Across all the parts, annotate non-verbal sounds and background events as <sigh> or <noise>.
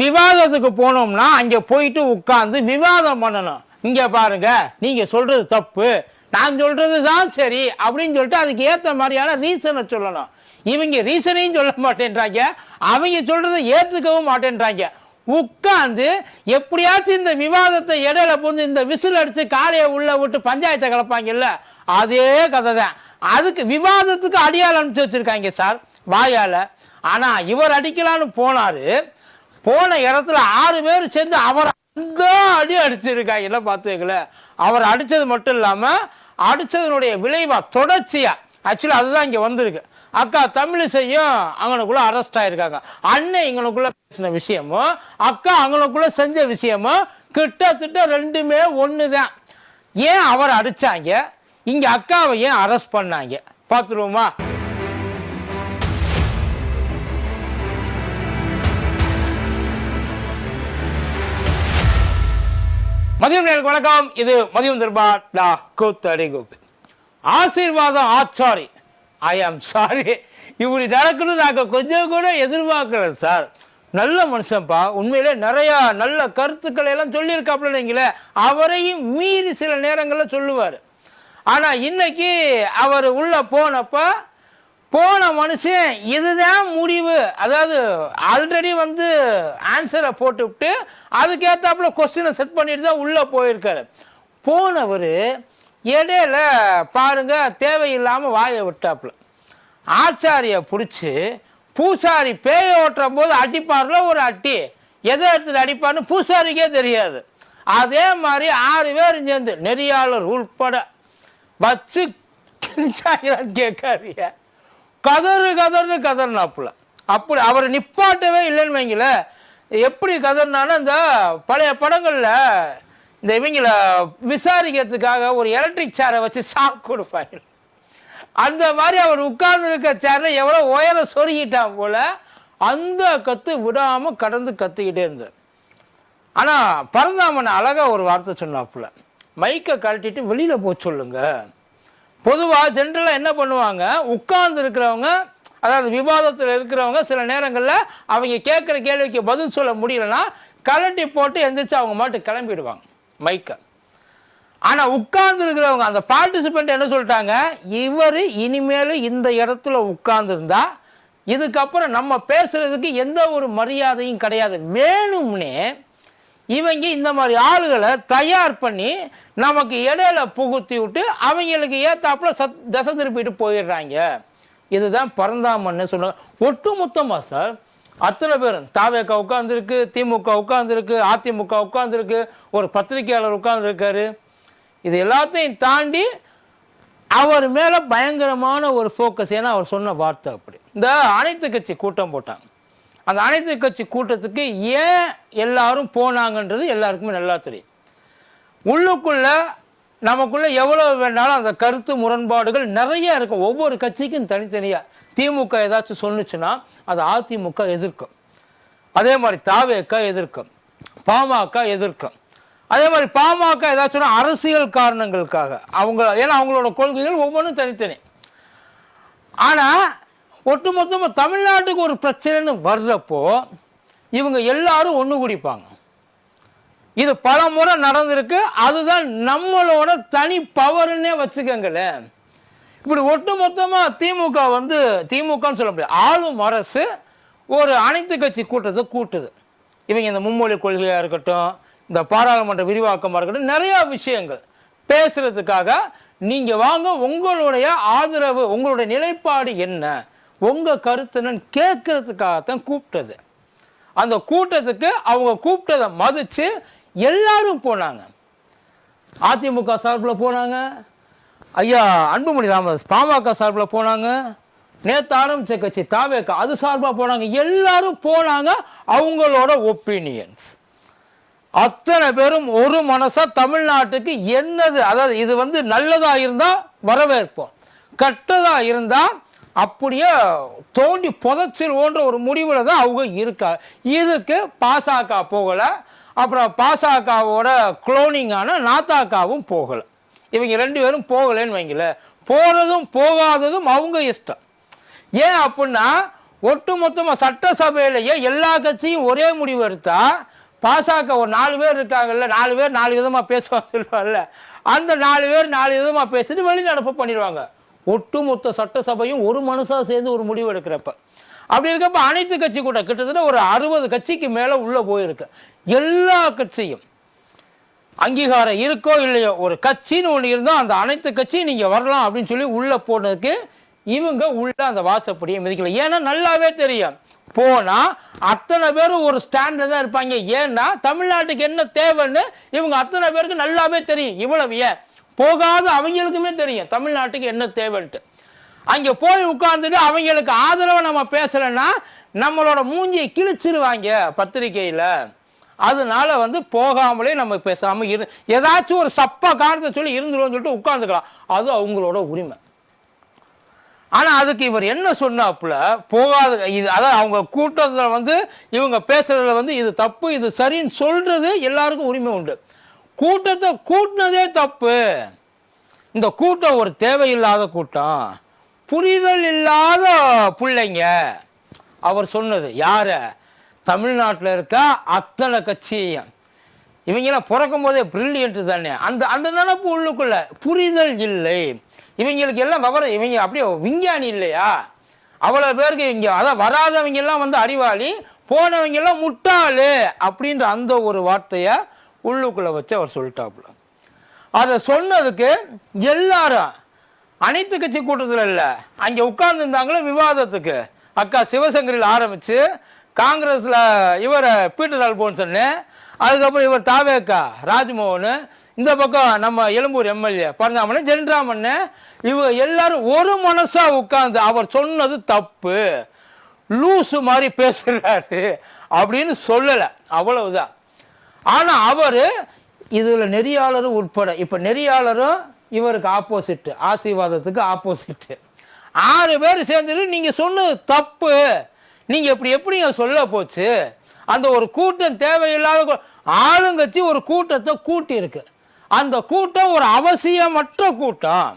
விவாதத்துக்கு போனோம்னா அங்கே போயிட்டு உட்காந்து விவாதம் பண்ணணும். இங்கே பாருங்க நீங்கள் சொல்கிறது தப்பு நான் சொல்கிறது தான் சரி அப்படின்னு சொல்லிட்டு அதுக்கு ஏற்ற மாதிரியான ரீசனை சொல்லணும். இவங்க ரீசனையும் சொல்ல மாட்டேன்றாங்க அவங்க சொல்கிறத ஏற்றுக்கவும் மாட்டேன்றாங்க. உட்காந்து எப்படியாச்சும் இந்த விவாதத்தை இடையில புந்து இந்த விசில் அடித்து காலையை உள்ள விட்டு பஞ்சாயத்தை கலப்பாங்கல்ல அதே கதை தான் அதுக்கு விவாதத்துக்கு அடியால் அனுப்பிச்சு வச்சுருக்காங்க சார் வாயால். ஆனால் இவர் அடிக்கலான்னு போனார் போன இடத்துல ஆறு பேர் சேர்ந்து அவர் அந்த அடி அடிச்சிருக்காங்கல்ல பார்த்துக்கல அவர் அடித்தது மட்டும் இல்லாமல் அடித்ததனுடைய விளைவாக தொடர்ச்சியாக ஆக்சுவலாக அதுதான் இங்கே வந்திருக்கு. அக்கா தமிழிசையும் அவனுக்குள்ளே அரெஸ்ட் ஆகிருக்காங்க அண்ணன் இங்கனுக்குள்ள பேசின விஷயமும் அக்கா அங்கனுக்குள்ள செஞ்ச விஷயமும் கிட்டத்தட்ட ரெண்டுமே ஒன்று தான் ஏன் அவர் அடித்தாங்க இங்கே அக்காவை ஏன் அரெஸ்ட் பண்ணாங்க? பார்த்துருவோமா? மதியம் நேருக்கு வணக்கம். இது மதியம் தர்பார் டா கூத்தடி கோபி ஆசீர்வாதம் ஆச்சாரி. ஐ ஆம் சாரி இப்படி நடக்கணும் நாங்கள் கொஞ்சம் கூட எதிர்பார்க்கல சார் நல்ல மனுஷன்ப்பா. உண்மையிலே நிறையா நல்ல கருத்துக்களை எல்லாம் சொல்லியிருக்காப்புல நீங்களே. அவரையும் மீறி சில நேரங்களில் சொல்லுவார். ஆனால் இன்னைக்கு அவர் உள்ளே போனப்போ போன மனுஷன் இதுதான் முடிவு. அதாவது ஆல்ரெடி வந்து ஆன்சரை போட்டுவிட்டு அதுக்கேற்றாப்புல கொஸ்டினை செட் பண்ணிட்டு தான் உள்ளே போயிருக்காரு. போனவர் இடையில பாருங்க தேவையில்லாமல் வாயை விட்டாப்புல. ஆச்சாரியை பிடிச்சி பூசாரி பேய ஓட்டுற போது அடிப்பார்ல ஒரு அட்டி. எதை எடுத்துட்டு அடிப்பார்னு பூசாரிக்கே தெரியாது. அதே மாதிரி ஆறு பேர் சேர்ந்து நெறியாளர் உள்பட வச்சு <laughs> கிழிச்சாங்களான்னு கேட்காதீங்க. கதறு கதர்னு கதர்னாப்புல அப்படி அவர் நிப்பாட்டவே இல்லைன்னு வைங்கள எப்படி கதர்னானா இந்த பழைய படங்களில் இந்த இவங்கள விசாரிக்கிறதுக்காக ஒரு எலக்ட்ரிக் சேரை வச்சு சாக்கு கொடுப்பாங்க அந்த மாதிரி அவர் உட்கார்ந்து இருக்க சேரில் எவ்வளோ உயர சொருகிட்டான் போல அந்த கத்து விடாமல் கடந்து கத்துக்கிட்டே இருந்தார். ஆனால் பரந்தாமன் அழகாக ஒரு வார்த்தை சொன்னாப்புல. மைக்கை கழட்டிட்டு வெளியில் போக சொல்லுங்கள் பொதுவாக ஜென்ரலாக என்ன பண்ணுவாங்க? உட்கார்ந்து இருக்கிறவங்க அதாவது விவாதத்தில் இருக்கிறவங்க சில நேரங்களில் அவங்க கேட்குற கேள்விக்கு பதில் சொல்ல முடியலன்னா கழட்டி போட்டு எந்திரிச்சு அவங்க மாட்டு கிளம்பிடுவாங்க. மைக்கை ஆனால் உட்கார்ந்து இருக்கிறவங்க அந்த பார்ட்டிசிபெண்ட் என்ன சொல்லிட்டாங்க? இவர் இனிமேல் இந்த இடத்துல உட்கார்ந்துருந்தா இதுக்கப்புறம் நம்ம பேசுறதுக்கு எந்த ஒரு மரியாதையும் கிடையாது. வேணும்னே இவங்க இந்த மாதிரி ஆளுகளை தயார் பண்ணி நமக்கு இடையில புகுத்தி விட்டு அவங்களுக்கு ஏத்தாப்புல சத் தசை திருப்பிட்டு போயிடுறாங்க. இதுதான் பரந்தாமன்னு சொல்லுவாங்க ஒட்டுமொத்தமாக சார் அத்தனை பேரும் தாவேக்கா உட்காந்துருக்கு திமுக உட்காந்துருக்கு அதிமுக உட்காந்துருக்கு ஒரு பத்திரிகையாளர் உட்காந்துருக்காரு இது எல்லாத்தையும் தாண்டி அவர் மேலே பயங்கரமான ஒரு ஃபோக்கஸ் ஏன்னா அவர் சொன்ன வார்த்தை அப்படி. இந்த அனைத்து கட்சி கூட்டம் போட்டாங்க. அந்த அனைத்து கட்சி கூட்டத்துக்கு ஏன் எல்லாரும் போனாங்கன்றது எல்லாருக்குமே நல்லா தெரியும். உள்ளுக்குள்ள நமக்குள்ள எவ்வளவு வேணாலும் அந்த கருத்து முரண்பாடுகள் நிறைய இருக்கும். ஒவ்வொரு கட்சிக்கும் தனித்தனியாக திமுக ஏதாச்சும் சொன்னுச்சுன்னா அது அதிமுக எதிர்க்கும். அதே மாதிரி தாவேக்கா எதிர்க்கும். பாமக எதிர்க்கும். அதே மாதிரி பாமக ஏதாச்சும் அரசியல் காரணங்களுக்காக அவங்க ஏன்னா அவங்களோட கொள்கைகள் ஒவ்வொன்றும் தனித்தனி. ஆனால் ஒட்டுமொத்தமாக தமிழ்நாட்டுக்கு ஒரு பிரச்சனைன்னு வர்றப்போ இவங்க எல்லாரும் ஒன்று குடிப்பாங்க. இது பல முறை நடந்திருக்கு. அதுதான் நம்மளோட தனி பவர்னே வச்சுக்கோங்களேன். இப்படி ஒட்டுமொத்தமாக திமுக வந்து திமுகன்னு சொல்ல முடியாது ஆளும் அரசு ஒரு அனைத்து கட்சி கூட்டத்தை கூட்டுது. இவங்க இந்த மும்மொழி கொள்கையாக இருக்கட்டும் இந்த பாராளுமன்ற விரிவாக்கமாக இருக்கட்டும் நிறையா விஷயங்கள். பேசுகிறதுக்காக நீங்கள் வாங்க உங்களுடைய ஆதரவு உங்களுடைய நிலைப்பாடு என்ன? உங்கள் கருத்துன்னு கேட்கறதுக்காகத்தான் கூப்பிட்டது. அந்த கூட்டத்துக்கு அவங்க கூப்பிட்டதை மதித்து எல்லாரும் போனாங்க. அதிமுக சார்பில் போனாங்க. ஐயா அன்புமணி ராமதாஸ் பாமக சார்பில் போனாங்க. நேற்று ஆரம்பித்த கட்சி தாவேக்கா அது சார்பாக போனாங்க. எல்லாரும் போனாங்க அவங்களோட ஒப்பீனியன்ஸ். அத்தனை பேரும் ஒரு மனசாக தமிழ்நாட்டுக்கு என்னது? அதாவது இது வந்து நல்லதாக இருந்தால் வரவேற்போம். கெட்டதாக இருந்தால் அப்படியே தோண்டி புதைச்சிருவோன்ற ஒரு முடிவில் தான் அவங்க இருக்கா. இதுக்கு பாசக போகலை. அப்புறம் பாசகவோட குளோனிங்கான நாத்தாக்காவும் போகலை. இவங்க ரெண்டு பேரும் போகலைன்னு வைங்கள போகிறதும் போகாததும் அவங்க இஷ்டம். ஏன் அப்படின்னா ஒட்டுமொத்தமாக சட்டசபையிலேயே எல்லா கட்சியும் ஒரே முடிவு எடுத்தால் பாசக ஒரு நாலு பேர் இருக்காங்கல்ல நாலு பேர் நாலு விதமாக பேசுவாங்க சொல்லுவாங்கல்ல அந்த நாலு பேர் நாலு விதமாக பேசிட்டு வெளிநடப்பு பண்ணிடுவாங்க. ஒட்டுமொத்த சட்டசபையும் ஒரு மனுஷாக சேர்ந்து ஒரு முடிவு எடுக்கிறப்ப. அப்படி இருக்கப்ப அனைத்து கட்சி கூட கிட்டத்தட்ட ஒரு அறுபது கட்சிக்கு மேலே உள்ளே போயிருக்கு. எல்லா கட்சியும். அங்கீகாரம் இருக்கோ இல்லையோ ஒரு கட்சின்னு ஒன்று இருந்தால் அந்த அனைத்து கட்சியும் நீங்கள் வரலாம் அப்படின்னு சொல்லி உள்ளே போனதுக்கு இவங்க உள்ள அந்த வாசப்படியை மிதிக்கல. ஏன்னா நல்லாவே தெரியும். போனால் அத்தனை பேரும் ஒரு ஸ்டாண்டில் தான் இருப்பாங்க. ஏன்னா தமிழ்நாட்டுக்கு என்ன தேவைன்னு இவங்க அத்தனை பேருக்கு நல்லாவே தெரியும். இவ்வளவு ஏன்? போகாத அவங்களுக்குமே தெரியும் தமிழ்நாட்டுக்கு என்ன தேவைன்ட்டு. அங்கே போய் உட்கார்ந்துட்டு அவங்களுக்கு ஆதரவை நம்ம பேசலைன்னா நம்மளோட மூஞ்சியை கிழிச்சிருவாங்க பத்திரிக்கையில் அதனால வந்து போகாமலே நம்ம பேசாமல் இரு ஏதாச்சும் ஒரு சப்பா காரணத்தை சொல்லி இருந்துருவோம் சொல்லிட்டு உட்காந்துக்கலாம் அது அவங்களோட உரிமை. ஆனால் அதுக்கு இவர் என்ன சொன்னாப்புல போகாத இது அதான் அவங்க கூட்டத்தில் வந்து இவங்க பேசுறதுல வந்து இது தப்பு இது சரின்னு சொல்றது எல்லாருக்கும் உரிமை உண்டு. கூட்டத்தை கூட்டினதே தப்பு. இந்த கூட்டம் ஒரு தேவையில்லாத கூட்டம். புரிதல் இல்லாத பிள்ளைங்க. அவர் சொன்னது யார? தமிழ்நாட்டில் இருக்க அத்தனை கட்சியும் இவங்கெல்லாம் பிறக்கும் போதே பிரில்லியன்ட் தானே. அந்த அந்த நினப்பு உள்ளுக்குள்ள புரிதல் இல்லை. இவங்களுக்கு எல்லாம் விவரம் இவங்க அப்படியே விஞ்ஞானி இல்லையா? அவ்வளோ பேருக்கு இங்கே அதான் வராதவங்க எல்லாம் வந்து அறிவாளி போனவங்க எல்லாம் முட்டாளு அப்படின்ற அந்த ஒரு வார்த்தையை உள்ளுக்குள்ளே வச்சு அவர் சொல்லிட்டாப்புல. அதை சொன்னதுக்கு எல்லாரும் அனைத்து கட்சி கூட்டத்தில் இல்லை அங்கே உட்கார்ந்துருந்தாங்களே விவாதத்துக்கு. அக்கா சிவசங்கரில் ஆரம்பித்து காங்கிரஸில் இவரை பீட்டர் அல்போன்சன்னு அதுக்கப்புறம் இவர் தாவேக்கா ராஜ்மோகன் இந்த பக்கம் நம்ம எழும்பூர் எம்எல்ஏ பரந்தாமன் ஜென்ராமன் இவங்க எல்லாரும் ஒரு மனசாக உட்கார்ந்து அவர் சொன்னது தப்பு. லூசு மாதிரி பேசுகிறாரு அப்படின்னு சொல்லலை. அவ்வளவுதான். ஆனால் அவர் இதில் நெறியாளரும் உட்பட. இப்போ நெறியாளரும் இவருக்கு ஆப்போசிட்டு ஆசீர்வாதத்துக்கு ஆப்போசிட்டு ஆறு பேர் சேர்ந்துட்டு நீங்கள் சொன்னது தப்பு. நீங்கள் இப்படி எப்படிங்க சொல்ல போச்சு? அந்த ஒரு கூட்டம் தேவையில்லாத ஆளுங்கட்சி ஒரு கூட்டத்தை கூட்டியிருக்கு. அந்த கூட்டம் ஒரு அவசியமற்ற கூட்டம்.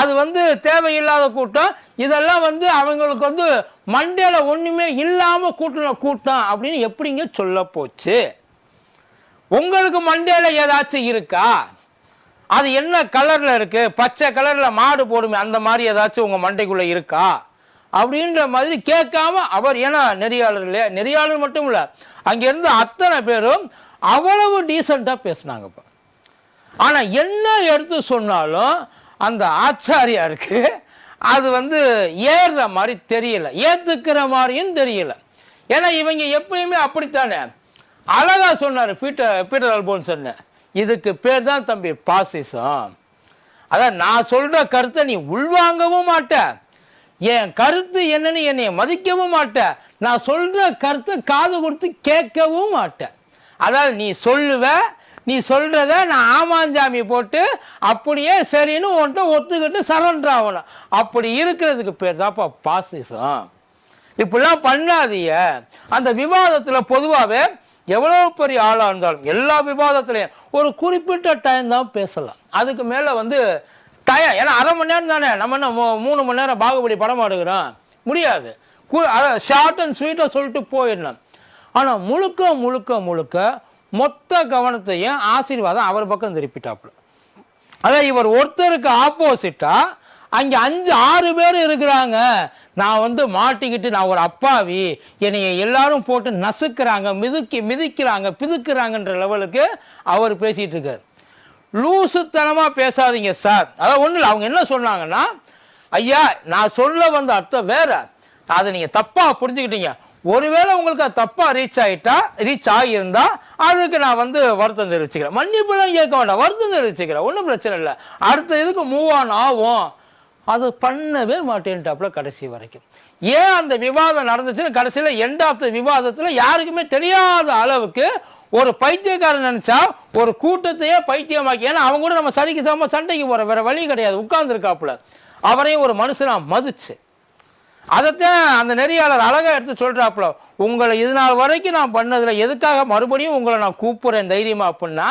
அது வந்து தேவையில்லாத கூட்டம். இதெல்லாம் வந்து அவங்களுக்கு வந்து மண்டையில் ஒன்றுமே இல்லாமல் கூட்டின கூட்டம் அப்படின்னு எப்படிங்க சொல்ல போச்சு? உங்களுக்கு மண்டையில் ஏதாச்சும் இருக்கா? அது என்ன கலரில் இருக்கு? பச்சை கலரில் மாடு போடுமே அந்த மாதிரி ஏதாச்சும் உங்கள் மண்டைக்குள்ளே இருக்கா? அப்படின்ற மாதிரி கேட்காம அவர் ஏன்னா நெறியாளர் இல்லையா? நெறியாளர் மட்டும் இல்லை அங்கேருந்து அத்தனை பேரும் அவ்வளவு டீசெண்டாக பேசினாங்க இப்போ. ஆனால் என்ன எடுத்து சொன்னாலும் அந்த ஆச்சாரியாருக்கு அது வந்து ஏறுற மாதிரி தெரியல ஏற்றுக்கிற மாதிரியும் தெரியல. ஏன்னா இவங்க எப்பயுமே அப்படித்தானே? அழகாக சொன்னார் பீட்டர் பீட்டர் அல்போன்சன். இதுக்கு பேர் தான் தம்பி பாசிசம். அதான் நான் சொல்கிற கருத்தை நீ உள்வாங்கவும் மாட்ட. என் கருத்து என்னன்னு என்னை மதிக்கவும் மாட்ட. நான் சொல்கிற கருத்தை காது கொடுத்து கேட்கவும் மாட்டேன் அதாவது நீ சொல்லுவ நீ சொல்கிறத நான் ஆமாஞ்சாமி போட்டு அப்படியே சரின்னு ஒன்ட்ட ஒத்துக்கிட்டு சரண்டர் ஆகணும். அப்படி இருக்கிறதுக்கு பேர் தான்ப்பா பாசிசம். இப்படிலாம் பண்ணாதீங்க. அந்த விவாதத்தில் பொதுவாகவே எவ்வளோ பெரிய ஆளாக இருந்தாலும் எல்லா விவாதத்துலையும் ஒரு குறிப்பிட்ட டைம் தான் பேசலாம். அதுக்கு மேலே வந்து டயம் ஏன்னா அரை மணி நேரம் தானே நம்ம என்ன மூ- மூணு மணி நேரம் பாகுபலி படம் எடுக்கிறோம் முடியாது. ஷார்ட் அண்ட் ஸ்வீட்டாக சொல்லிட்டு போயிடலாம். ஆனால் முழுக்க முழுக்க முழுக்க மொத்த கவனத்தையும் ஆசீர்வாதம் அவர் பக்கம் திருப்பிட்டாப்புல. அதான் இவர் ஒருத்தருக்கு ஆப்போசிட்டாக அங்க அஞ்சு ஆறு பேர் இருக்கிறாங்க. நான் வந்து மாட்டிக்கிட்டு நான் ஒரு அப்பாவி. என்னைய எல்லாரும் போட்டு நசுக்கிறாங்க மிதுக்கி மிதிக்கிறாங்க பிதுக்கிறாங்கன்ற லெவலுக்கு அவர் பேசிட்டு இருக்கார். லூசுத்தனமா பேசாதீங்க சார். அதான் ஒன்றும் இல்லை அவங்க என்ன சொன்னாங்கன்னா ஐயா நான் சொல்ல வந்த அர்த்தம் வேற. அதை நீங்க தப்பா புரிஞ்சுக்கிட்டீங்க. ஒருவேளை உங்களுக்கு அது தப்பா ரீச் ஆயிட்டா ரீச் ஆகியிருந்தா அதுக்கு நான் வந்து வருத்தம் தெரிவிச்சுக்கிறேன். மன்னிப்புலாம் கேட்க வேண்டாம் வருத்தம் தெரிவிச்சுக்கிறேன். ஒன்றும் பிரச்சனை இல்லை. அடுத்த இதுக்கு மூவ் ஆன் ஆகும் அது பண்ணவே மாட்டேன்ட்டாப்புல கடைசி வரைக்கும். ஏன் அந்த விவாதம் நடந்துச்சுன்னு கடைசியில் எண்ட் ஆஃப் த விவாதத்தில் யாருக்குமே தெரியாத அளவுக்கு ஒரு பைத்தியக்காரன் நினச்சா ஒரு கூட்டத்தையே பைத்தியமாக்கி ஏன்னா அவங்க கூட நம்ம சரிக்கு சம சண்டைக்கு போகிற வேற வழி கிடையாது உட்கார்ந்துருக்காப்புல. அவரையும் ஒரு மனுஷனாக மதிச்சு. அதைத்தான் அந்த நெறியாளர் அழகாக எடுத்து சொல்கிறாப்புல உங்களை இது நாள் வரைக்கும் நான் பண்ணதில் எதுக்காக மறுபடியும் உங்களை நான் கூப்பிட்றேன் தைரியமாக அப்படின்னா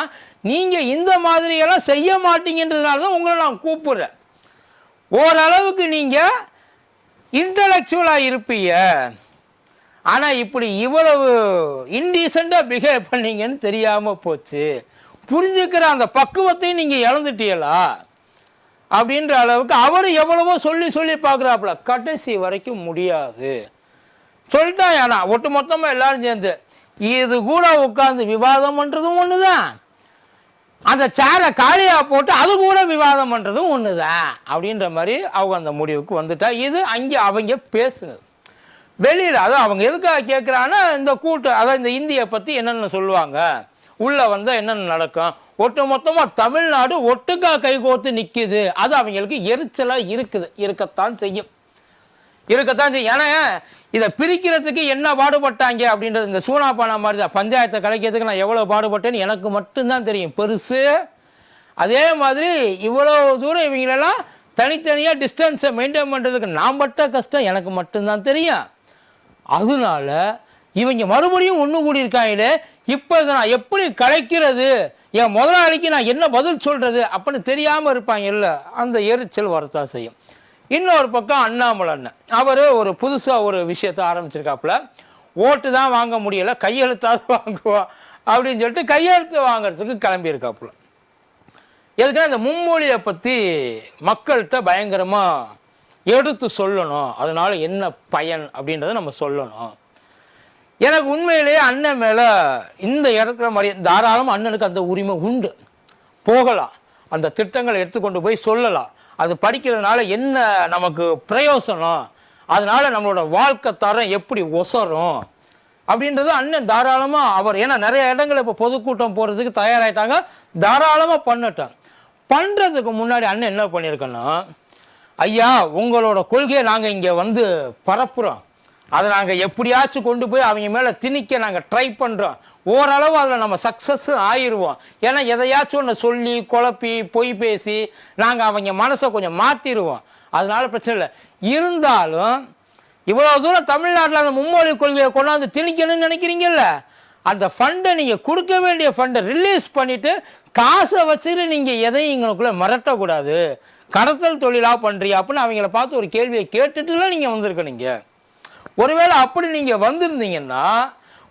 நீங்கள் இந்த மாதிரியெல்லாம் செய்ய மாட்டீங்கன்றதுனால தான் உங்களை நான் கூப்பிட்றேன். ஓரளவுக்கு நீங்கள் இன்டலெக்சுவலாக இருப்பீங்க. ஆனால் இப்படி இவ்வளவு இன்டீசெண்டாக பிஹேவ் பண்ணீங்கன்னு தெரியாமல் போச்சு. புரிஞ்சுக்கிற அந்த பக்குவத்தையும் நீங்கள் இழந்துட்டீங்களா? அப்படின்ற அளவுக்கு அவர் எவ்வளவோ சொல்லி சொல்லி பார்க்குறாப்புல. கடைசி வரைக்கும் முடியாது. சொல்லிட்டான் ஏன்னா ஒட்டு மொத்தமாக எல்லாரும் சேர்ந்து. இது கூட உட்காந்து விவாதம் பண்ணுறதும் ஒன்று தான் அந்த சேரை காலியாக போட்டு அது கூட விவாதம் பண்ணுறதும் ஒன்று தான் அப்படின்ற மாதிரி அவங்க அந்த முடிவுக்கு வந்துட்டா. இது அங்கே அவங்க பேசுனது. வெளியில் அதான் அவங்க எதுக்காக கேட்குறான்னா இந்த கூட்டு அதான் இந்த இந்தியை பற்றி என்னென்ன சொல்லுவாங்க? உள்ளே வந்தால் என்னென்ன நடக்கும்? ஒட்டு மொத்தமாக தமிழ்நாடு ஒட்டுக்கா கைகோர்த்து நிற்கிது அது அவங்களுக்கு எரிச்சலாக இருக்குது. இருக்கத்தான் செய்யும். இருக்கத்தான் செய்யும். ஏன்னா இதை பிரிக்கிறதுக்கு என்ன பாடுபட்டாங்க அப்படின்றது இந்த சூனாப்பானா மாதிரி தான் பஞ்சாயத்தை கலைக்கிறதுக்கு நான் எவ்வளோ பாடுபட்டேன்னு எனக்கு மட்டும்தான் தெரியும். பெருசு. அதே மாதிரி இவ்வளோ தூரம் இவங்களெல்லாம் தனித்தனியாக டிஸ்டன்ஸை மெயின்டைன் பண்ணுறதுக்கு நான் பட்ட கஷ்டம் எனக்கு மட்டும்தான் தெரியும். அதனால இவங்க மறுபடியும் ஒன்று கூடி இருக்காங்களே இப்போ இதை நான் எப்படி கலைக்கிறது? என் முதலாளிக்கு நான் என்ன பதில் சொல்கிறது அப்படின்னு தெரியாமல் இருப்பாங்க இல்லை. அந்த எரிச்சல் வரத்தான் செய்யும். இன்னொரு பக்கம் அண்ணாமலை அண்ணன் அவர் ஒரு புதுசாக ஒரு விஷயத்தை ஆரம்பிச்சிருக்காப்புல. ஓட்டு தான் வாங்க முடியலை கையெழுத்தாவது வாங்குவோம் அப்படின்னு சொல்லிட்டு கையெழுத்து வாங்குறதுக்கு கிளம்பியிருக்காப்புல. எதுக்காக இந்த மும்மொழியை பற்றி மக்கள்கிட்ட பயங்கரமாக எடுத்து சொல்லணும். அதனால் என்ன பயன் அப்படின்றத நம்ம சொல்லணும். எனக்கு உண்மையிலேயே அண்ணன் மேலே இந்த இடத்துல மாதிரி தாராளமாக அண்ணனுக்கு அந்த உரிமை உண்டு. போகலாம். அந்த திட்டங்களை எடுத்துக்கொண்டு போய் சொல்லலாம். அது படிக்கிறதுனால என்ன நமக்கு பிரயோசனம்? அதனால நம்மளோட வாழ்க்கை தரம் எப்படி ஒசரும்? அப்படின்றது அண்ணன் தாராளமாக அவர் ஏன்னா நிறைய இடங்கள் இப்போ பொதுக்கூட்டம் போகிறதுக்கு தயாராகிட்டாங்க தாராளமாக பண்ணட்டாங்க பண்ணுறதுக்கு முன்னாடி அண்ணன் என்ன பண்ணியிருக்கேன்னா ஐயா உங்களோட கொள்கையை நாங்கள் இங்கே வந்து பரப்புகிறோம் அதை நாங்கள் எப்படியாச்சும் கொண்டு போய் அவங்க மேலே திணிக்க நாங்கள் ட்ரை பண்ணுறோம் ஓரளவு அதில் நம்ம சக்ஸஸ் ஆயிடுவோம் ஏன்னா எதையாச்சும் ஒன்று சொல்லி குழப்பி பொய் பேசி நாங்கள் அவங்க மனசை கொஞ்சம் மாற்றிடுவோம் அதனால பிரச்சனை இல்லை. இருந்தாலும் இவ்வளோ தூரம் தமிழ்நாட்டில் அந்த மும்மொழி கொள்கையை கொண்டாந்து திணிக்கணும்னு நினைக்கிறீங்கல்ல? அந்த ஃபண்டை நீங்கள் கொடுக்க வேண்டிய ஃபண்டை ரிலீஸ் பண்ணிவிட்டு காசை வச்சுட்டு நீங்கள் எதையும் எங்களுக்குள்ளே மிரட்டக்கூடாது. கடத்தல் தொழிலாக பண்ணுறியா அப்படின்னு அவங்கள பார்த்து ஒரு கேள்வியை கேட்டுட்டுலாம் நீங்கள் வந்திருக்கணுங்க ஒருவேளை அப்படி நீங்கள் வந்திருந்தீங்கன்னா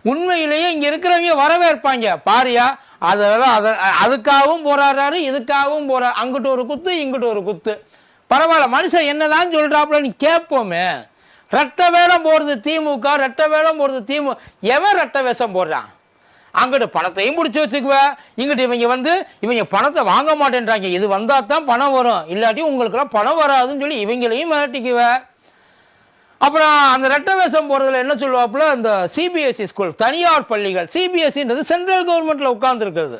உண்மையிலேயே இங்கே இருக்கிறவங்க வரவேற்பாங்க. பாரியா அதெல்லாம் அதை அதுக்காகவும் போராடுறாரு இதுக்காகவும் போறா அங்கிட்டு ஒரு குத்து இங்கிட்டு ஒரு குத்து. பரவாயில்ல மனுஷன் என்னதான் சொல்கிறாப்புல நீ கேட்போமே ரெட்ட வேடம் போடுறது திமுக ரெட்ட வேடம் போடுறது திமுக எவன் ரெட்ட வேஷம் போடுறான்? அங்கிட்டு பணத்தையும் பிடிச்சி வச்சுக்குவேன் இங்கிட்டு இவங்க வந்து இவங்க பணத்தை வாங்க மாட்டேன்றாங்க. இது வந்தால் தான் பணம் வரும். இல்லாட்டி உங்களுக்கெல்லாம் பணம் வராதுன்னு சொல்லி இவங்களையும் மிரட்டிக்குவேன் அப்புறம் அந்த ரெட்ட வேஷம் போகிறதுல என்ன சொல்லுவாப்புல? இந்த சிபிஎஸ்சி ஸ்கூல் தனியார் பள்ளிகள். சிபிஎஸ்சின்றது சென்ட்ரல் கவர்மெண்ட்டில் உட்காந்துருக்கிறது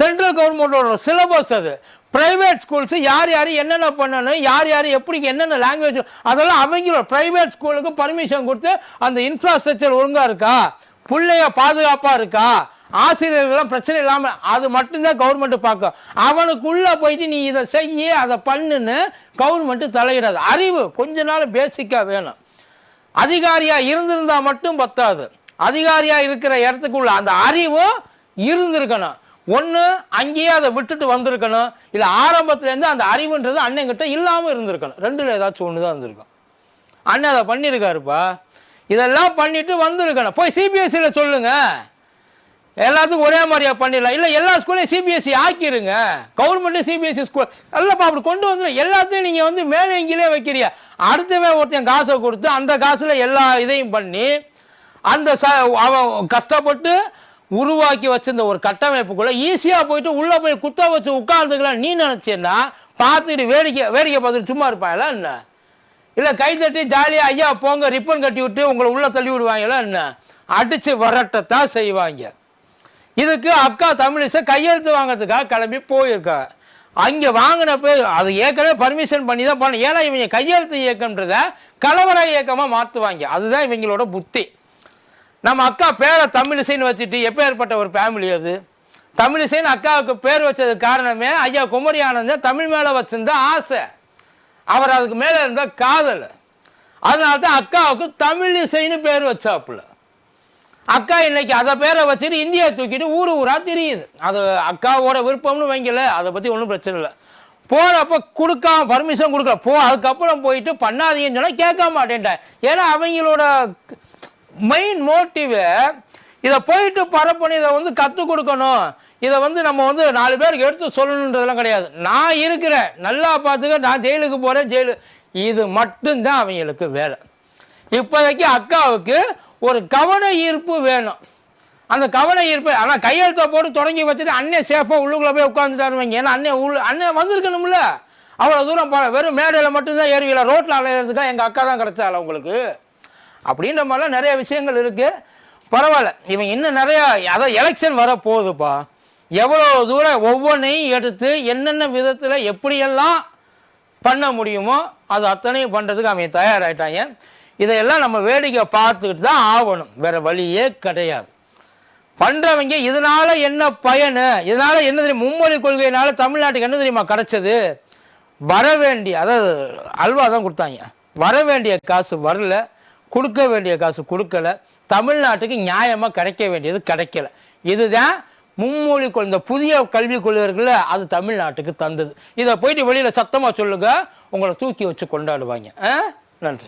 சென்ட்ரல் கவர்மெண்ட்டோட சிலபஸ் அது. ப்ரைவேட் ஸ்கூல்ஸு யார் யார் என்னென்ன பண்ணணும் யார் யார் எப்படி என்னென்ன லாங்குவேஜ் அதெல்லாம் அவங்களோட ப்ரைவேட் ஸ்கூலுக்கு பர்மிஷன் கொடுத்து அந்த இன்ஃப்ராஸ்ட்ரக்சர் ஒழுங்காக இருக்கா? பிள்ளைய பாதுகாப்பாக இருக்கா? ஆசிரியர்கள்லாம் பிரச்சனை இல்லாமல் அது மட்டும்தான் கவர்மெண்ட் பார்க்கும். அவனுக்குள்ளே போயிட்டு நீ இதை செய்ய அதை பண்ணுன்னு கவர்மெண்ட்டு தலையிடாது. அறிவு கொஞ்ச நாள் பேசிக்காக வேணும். அதிகாரியாக இருந்திருந்தால் மட்டும் பத்தாது. அதிகாரியாக இருக்கிற இடத்துக்குள்ள அந்த அறிவும் இருந்திருக்கணும். ஒன்று அங்கேயே அதை விட்டுட்டு வந்திருக்கணும். இல்லை ஆரம்பத்துலேருந்து அந்த அறிவுன்றது அண்ணங்கிட்ட இல்லாமல் இருந்திருக்கணும். ரெண்டில் ஏதாச்சும் ஒன்று தான் இருந்திருக்கும். அண்ணன் அதை பண்ணியிருக்காருப்பா இதெல்லாம் பண்ணிட்டு வந்திருக்கணும். போய் சிபிஎஸ்சியில் சொல்லுங்கள் எல்லாத்துக்கும் ஒரே மாதிரியா பண்ணிடலாம். இல்லை எல்லா ஸ்கூலையும் சிபிஎஸ்சி ஆக்கிருங்க. கவர்மெண்ட்டு சிபிஎஸ்சி ஸ்கூல் இல்லைப்பா அப்படி கொண்டு வந்துடும் எல்லாத்தையும் நீங்கள் வந்து மேலே எங்கிலே வைக்கிறீங்க. அடுத்தவன் ஒருத்தன் காசை கொடுத்து அந்த காசில் எல்லா இதையும் பண்ணி அந்த ச அவன் கஷ்டப்பட்டு உருவாக்கி வச்சிருந்த ஒரு கட்டமைப்புக்குள்ளே ஈஸியாக போயிட்டு உள்ளே போய் குத்த வச்சு உட்காந்துக்கலாம் நீ நினச்சேன்னா பார்த்துட்டு வேடிக்கை வேடிக்கை பார்த்துட்டு சும்மா இருப்பாங்களா என்ன? இல்லை கை தட்டி ஜாலியாக ஐயா போங்க ரிப்பன் கட்டி விட்டு உங்களை உள்ளே தள்ளி விடுவாங்களா என்ன? அடித்து வரட்டத்தான் செய்வாங்க. இதுக்கு அக்கா தமிழிசை கையெழுத்து வாங்குறதுக்காக கிளம்பி போயிருக்கா. அங்கே வாங்கினப்ப அது ஏற்கனவே பர்மிஷன் பண்ணி தான் பண்ண ஏன்னா இவங்க கையெழுத்து இயக்கம்ன்றத கலவர இயக்கமாக மாற்றுவாங்க அதுதான் இவங்களோட புத்தி. நம்ம அக்கா பேரை தமிழிசைன்னு வச்சுட்டு எப்பேற்பட்ட ஒரு ஃபேமிலி அது? தமிழிசைன்னு அக்காவுக்கு பேர் வச்சது காரணமே ஐயா குமரி ஆனந்தன் தமிழ் மேலே வச்சிருந்த ஆசை. அவர் அதுக்கு மேலே இருந்த காதல். அதனால தான் அக்காவுக்கு தமிழிசைன்னு பேர் வச்சாப்புல. அக்கா இன்னைக்கு அதை பேரை வச்சுட்டு இந்தியா தூக்கிட்டு ஊர் ஊரா தெரியுது. அது அக்காவோட விருப்பம்னு வைங்கல அதை பற்றி ஒன்றும் பிரச்சனை இல்லை. போகிறப்ப கொடுக்காம பர்மிஷன் கொடுக்கல. போ அதுக்கப்புறம் போயிட்டு பண்ணாதீங்கன்னு சொன்னால் கேட்க மாட்டேன்ட்டேன். ஏன்னா அவங்களோட மெயின் மோட்டிவு இதை போயிட்டு பரப்பணும் இதை வந்து கற்றுக் கொடுக்கணும். இதை வந்து நம்ம வந்து நாலு பேருக்கு எடுத்து சொல்லணுன்றதெல்லாம் கிடையாது. நான் இருக்கிறேன். நல்லா பார்த்துக்க நான் ஜெயிலுக்கு போகிறேன் ஜெயிலு. இது மட்டும்தான் அவங்களுக்கு வேலை. இப்போதைக்கு அக்காவுக்கு ஒரு கவன ஈர்ப்பு வேணும். அந்த கவன ஈர்ப்பு ஆனால் கையெழுத்தை போட்டு தொடங்கி வச்சுட்டு அண்ணன் சேஃபாக உள்ளுக்குள்ளே போய் உட்காந்துட்டாருவாங்க ஏன்னா அண்ணன் உள்ள அண்ணன் வந்திருக்கணும்ல. அவ்வளோ தூரம் ப- வெறும் மேடையில் மட்டும்தான் ஏறுவீங்களா? ரோட்டில் அலையிறதுக்காக எங்கள் அக்கா தான் கிடைச்சால உங்களுக்கு? அப்படின்ற மாதிரிலாம் நிறைய விஷயங்கள் இருக்குது பரவாயில்ல. இவன் இன்னும் நிறையா அதான் எலெக்ஷன் வர போகுதுப்பா எவ்வளோ தூரம் ஒவ்வொன்றையும் எடுத்து என்னென்ன விதத்தில் எப்படியெல்லாம் பண்ண முடியுமோ அது அத்தனையும் பண்ணுறதுக்கு அவன் தயாராகிட்டாங்க இதையெல்லாம் நம்ம வேடிக்கை பார்த்துக்கிட்டு தான் ஆகணும். வேற வழியே கிடையாது. பண்ணுறவங்க இதனால என்ன பயனு? இதனால என்ன தெரியும்? மும்மொழி கொள்கையினால தமிழ்நாட்டுக்கு என்ன தெரியுமா கிடைச்சது? வர வேண்டிய அதாவது அல்வா தான் கொடுத்தாங்க. வர வேண்டிய காசு வரல. கொடுக்க வேண்டிய காசு கொடுக்கல. தமிழ்நாட்டுக்கு நியாயமாக கிடைக்க வேண்டியது கிடைக்கல. இதுதான் மும்மொழி கொள் இந்த புதிய கல்விக் இருக்குல்ல அது தமிழ்நாட்டுக்கு தந்தது. இதை போயிட்டு வெளியில் சத்தமாக சொல்லுங்க. உங்களை தூக்கி வச்சு கொண்டாடுவாங்க. ஆ? நன்றி.